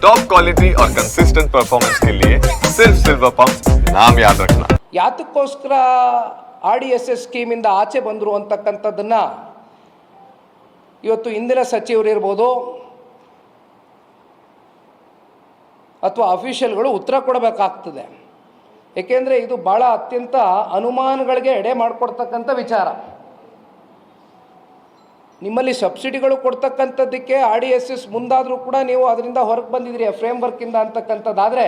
Top quality और consistent performance के लिए सिर्फ सिल्वर पंप नाम याद रखना ಯಾತಕ್ಕೋಸ್ಕರ ಆರ್ ಡಿ ಎಸ್ ಎಸ್ ಸ್ಕೀಮಿಂದ ಆಚೆ ಬಂದರು ಅಂತಕ್ಕಂಥದ್ದನ್ನ ಇವತ್ತು ಇಂದಿನ ಸಚಿವರು ಇರ್ಬೋದು ಅಥವಾ ಅಫಿಷಿಯಲ್ಗಳು ಉತ್ತರ ಕೊಡಬೇಕಾಗ್ತದೆ ಏಕೆಂದರೆ ಇದು ಭಾಳ ಅತ್ಯಂತ ಅನುಮಾನಗಳಿಗೆ ಎಡೆ ಮಾಡಿಕೊಡ್ತಕ್ಕಂಥ ವಿಚಾರ ನಿಮ್ಮಲ್ಲಿ ಸಬ್ಸಿಡಿಗಳು ಕೊಡ್ತಕ್ಕಂಥದ್ದಕ್ಕೆ ಆರ್ ಡಿ ಎಸ್ ಎಸ್ ಮುಂದಾದರೂ ಕೂಡ ನೀವು ಅದರಿಂದ ಹೊರಗೆ ಬಂದಿದ್ದೀರಿ, ಆ ಫ್ರೇಮ್ ವರ್ಕಿಂದ ಅಂತಕ್ಕಂಥದ್ದಾದರೆ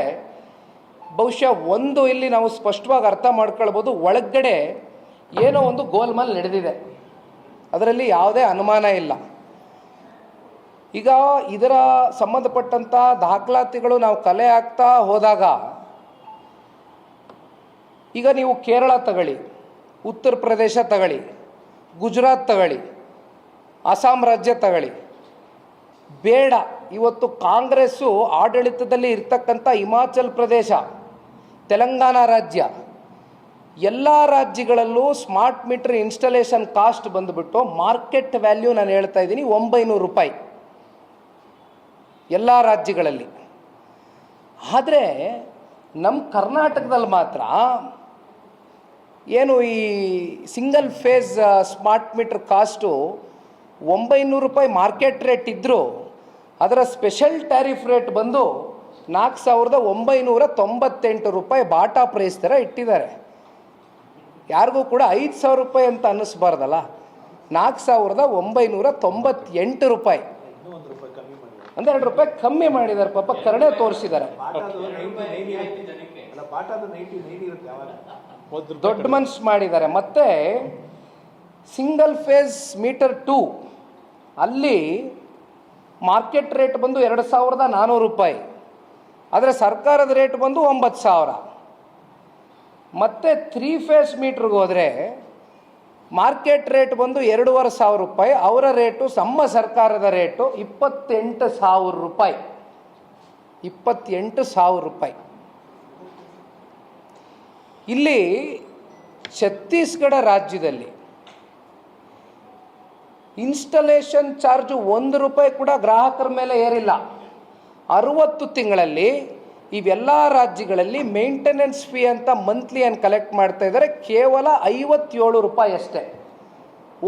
ಬಹುಶಃ ಒಂದು ಇಲ್ಲಿ ನಾವು ಸ್ಪಷ್ಟವಾಗಿ ಅರ್ಥ ಮಾಡ್ಕೊಳ್ಬೋದು. ಒಳಗಡೆ ಏನೋ ಒಂದು ಗೋಲ್ಮಾಲ್ ನಡೆದಿದೆ. ಅದರಲ್ಲಿ ಯಾವುದೇ ಅನುಮಾನ ಇಲ್ಲ. ಈಗ ಇದರ ಸಂಬಂಧಪಟ್ಟಂಥ ದಾಖಲಾತಿಗಳು ನಾವು ಕಲೆ ಆಗ್ತಾ ಹೋದಾಗ, ಈಗ ನೀವು ಕೇರಳ ತಗೊಳ್ಳಿ, ಉತ್ತರ ಪ್ರದೇಶ ತಗೊಳ್ಳಿ, ಗುಜರಾತ್ ತಗೊಳ್ಳಿ ಅಸ್ಸಾಂ ರಾಜ್ಯ ತಗೊಳ್ಳಿ. ಬೇಡ, ಇವತ್ತು ಕಾಂಗ್ರೆಸ್ಸು ಆಡಳಿತದಲ್ಲಿ ಇರ್ತಕ್ಕಂಥ ಹಿಮಾಚಲ್ ಪ್ರದೇಶ, ತೆಲಂಗಾಣ ರಾಜ್ಯ, ಎಲ್ಲ ರಾಜ್ಯಗಳಲ್ಲೂ ಸ್ಮಾರ್ಟ್ ಮೀಟರ್ ಇನ್ಸ್ಟಾಲೇಷನ್ ಕಾಸ್ಟ್ ಬಂದುಬಿಟ್ಟು ಮಾರ್ಕೆಟ್ ವ್ಯಾಲ್ಯೂ ನಾನು ಹೇಳ್ತಾ ಇದ್ದೀನಿ ಒಂಬೈನೂರು ರೂಪಾಯಿ ಎಲ್ಲ ರಾಜ್ಯಗಳಲ್ಲಿ. ಆದರೆ ನಮ್ಮ ಕರ್ನಾಟಕದಲ್ಲಿ ಮಾತ್ರ ಏನು ಈ single phase smart meter cost ಒಂಬೈನೂರು ರೂಪಾಯಿ ಮಾರ್ಕೆಟ್ ರೇಟ್ ಇದ್ದರೂ ಅದರ ಸ್ಪೆಷಲ್ ಟ್ಯಾರಿಫ್ ರೇಟ್ ಬಂದು ನಾಲ್ಕು ಸಾವಿರದ ಒಂಬೈನೂರ ತೊಂಬತ್ತೆಂಟು ರೂಪಾಯಿ ಬಾಟಾ ಪ್ರೈಸ್ ಥರ ಇಟ್ಟಿದ್ದಾರೆ. ಯಾರಿಗೂ ಕೂಡ ಐದು ಸಾವಿರ ರೂಪಾಯಿ ಅಂತ ಅನ್ನಿಸ್ಬಾರ್ದಲ್ಲ. ನಾಲ್ಕು ಸಾವಿರದ ಒಂಬೈನೂರ ತೊಂಬತ್ತೆಂಟು ರೂಪಾಯಿ. ಹನ್ನೆರಡು ರೂಪಾಯಿ ಕಮ್ಮಿ ಮಾಡಿದ್ದಾರೆ ಪಾಪ, ಕರುಣೆ ತೋರಿಸಿದ್ದಾರೆ. ದೊಡ್ಡ ಮನ್ಸು ಮಾಡಿದ್ದಾರೆ. ಮತ್ತೆ ಸಿಂಗಲ್ ಫೇಸ್ ಮೀಟರ್ ಟೂ ಅಲ್ಲಿ ಮಾರ್ಕೆಟ್ ರೇಟ್ ಬಂದು ಎರಡು ಸಾವಿರದ ನಾನ್ನೂರು ರೂಪಾಯಿ. ಆದರೆ ಸರ್ಕಾರದ ರೇಟ್ ಬಂದು ಒಂಬತ್ತು ಸಾವಿರ. ಮತ್ತೆ ತ್ರೀ ಫೇಸ್ ಮೀಟ್ರಿಗೆ ಹೋದರೆ ಮಾರ್ಕೆಟ್ ರೇಟ್ ಬಂದು ಎರಡೂವರೆ ಸಾವಿರ ರೂಪಾಯಿ, ಅವರ ರೇಟು ನಮ್ಮ ಸರ್ಕಾರದ ರೇಟು ಇಪ್ಪತ್ತೆಂಟು ಸಾವಿರ ರೂಪಾಯಿ. ಇಪ್ಪತ್ತೆಂಟು ಸಾವಿರ ರೂಪಾಯಿ. ಇಲ್ಲಿ ಛತ್ತೀಸ್ಗಢ ರಾಜ್ಯದಲ್ಲಿ ಇನ್ಸ್ಟಲೇಷನ್ ಚಾರ್ಜು ಒಂದು ರೂಪಾಯಿ ಕೂಡ ಗ್ರಾಹಕರ ಮೇಲೆ ಏರಿಲ್ಲ. ಅರುವತ್ತು ತಿಂಗಳಲ್ಲಿ ಇವೆಲ್ಲ ರಾಜ್ಯಗಳಲ್ಲಿ ಮೇಂಟೆನೆನ್ಸ್ ಫೀ ಅಂತ ಮಂತ್ಲಿ ಏನು ಕಲೆಕ್ಟ್ ಮಾಡ್ತಾ ಇದ್ದಾರೆ, ಕೇವಲ ಐವತ್ತೇಳು ರೂಪಾಯಿ ಅಷ್ಟೇ.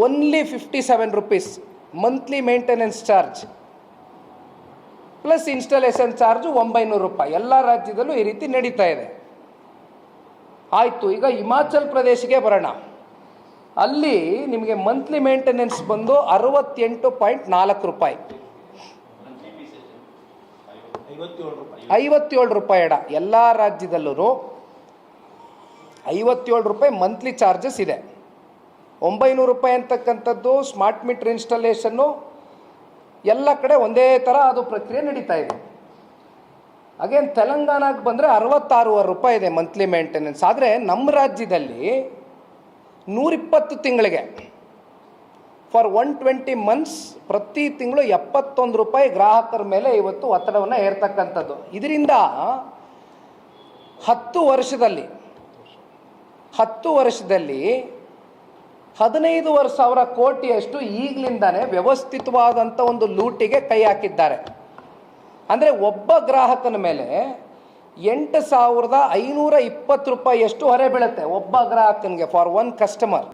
Only fifty seven rupees monthly maintenance charge plus installation charge ಒಂಬೈನೂರು ರೂಪಾಯಿ. ಎಲ್ಲ ರಾಜ್ಯದಲ್ಲೂ ಈ ರೀತಿ ನಡೀತಾ ಇದೆ. ಆಯಿತು, ಈಗ ಹಿಮಾಚಲ್ ಪ್ರದೇಶಕ್ಕೆ ಬರೋಣ. ಅಲ್ಲಿ ನಿಮಗೆ ಮಂತ್ಲಿ ಮೇಂಟೆನೆನ್ಸ್ ಬಂದು ಅರವತ್ತೆಂಟು ಪಾಯಿಂಟ್ ನಾಲ್ಕು ರೂಪಾಯಿ. ಐವತ್ತೇಳು ರೂಪಾಯಿ ಎಡ ಎಲ್ಲ ರಾಜ್ಯದಲ್ಲೂ ಐವತ್ತೇಳು ರೂಪಾಯಿ ಮಂತ್ಲಿ ಚಾರ್ಜಸ್ ಇದೆ. ಒಂಬೈನೂರು ರೂಪಾಯಿ ಅಂತಕ್ಕಂಥದ್ದು ಸ್ಮಾರ್ಟ್ ಮೀಟರ್ ಇನ್ಸ್ಟಾಲೇಷನ್ನು ಎಲ್ಲ ಕಡೆ ಒಂದೇ ಥರ ಅದು ಪ್ರಕ್ರಿಯೆ ನಡೀತಾ ಇದೆ. ಹಾಗೇನು ತೆಲಂಗಾಣಕ್ಕೆ ಬಂದರೆ ಅರವತ್ತಾರೂವರೆ ರೂಪಾಯಿ ಇದೆ ಮಂತ್ಲಿ ಮೇಂಟೆನೆನ್ಸ್ ಆದರೆ ನಮ್ಮ ರಾಜ್ಯದಲ್ಲಿ ನೂರಿಪ್ಪತ್ತು ತಿಂಗಳಿಗೆ. ಫಾರ್ ಒನ್ ಟ್ವೆಂಟಿ ಮಂತ್ಸ್ ಪ್ರತಿ ತಿಂಗಳು ಎಪ್ಪತ್ತೊಂದು ರೂಪಾಯಿ ಗ್ರಾಹಕರ ಮೇಲೆ ಇವತ್ತು ಒತ್ತಡವನ್ನು ಹೇರ್ತಕ್ಕಂಥದ್ದು. ಇದರಿಂದ ಹತ್ತು ವರ್ಷದಲ್ಲಿ ಹತ್ತು ವರ್ಷದಲ್ಲಿ ಹದಿನೈದುವರೆ ಸಾವಿರ ಕೋಟಿಯಷ್ಟು ಈಗಲಿಂದಾನೇ ವ್ಯವಸ್ಥಿತವಾದಂಥ ಒಂದು ಲೂಟಿಗೆ ಕೈ ಹಾಕಿದ್ದಾರೆ. ಅಂದರೆ ಒಬ್ಬ ಗ್ರಾಹಕನ ಮೇಲೆ ಎಂಟು ಸಾವಿರದ ಐನೂರ ಇಪ್ಪತ್ತು ರೂಪಾಯಿಯಷ್ಟು ಹೊರೆ ಬೀಳುತ್ತೆ. ಒಬ್ಬ ಗ್ರಾಹಕನಿಗೆ ಫಾರ್ ಒನ್ ಕಸ್ಟಮರ್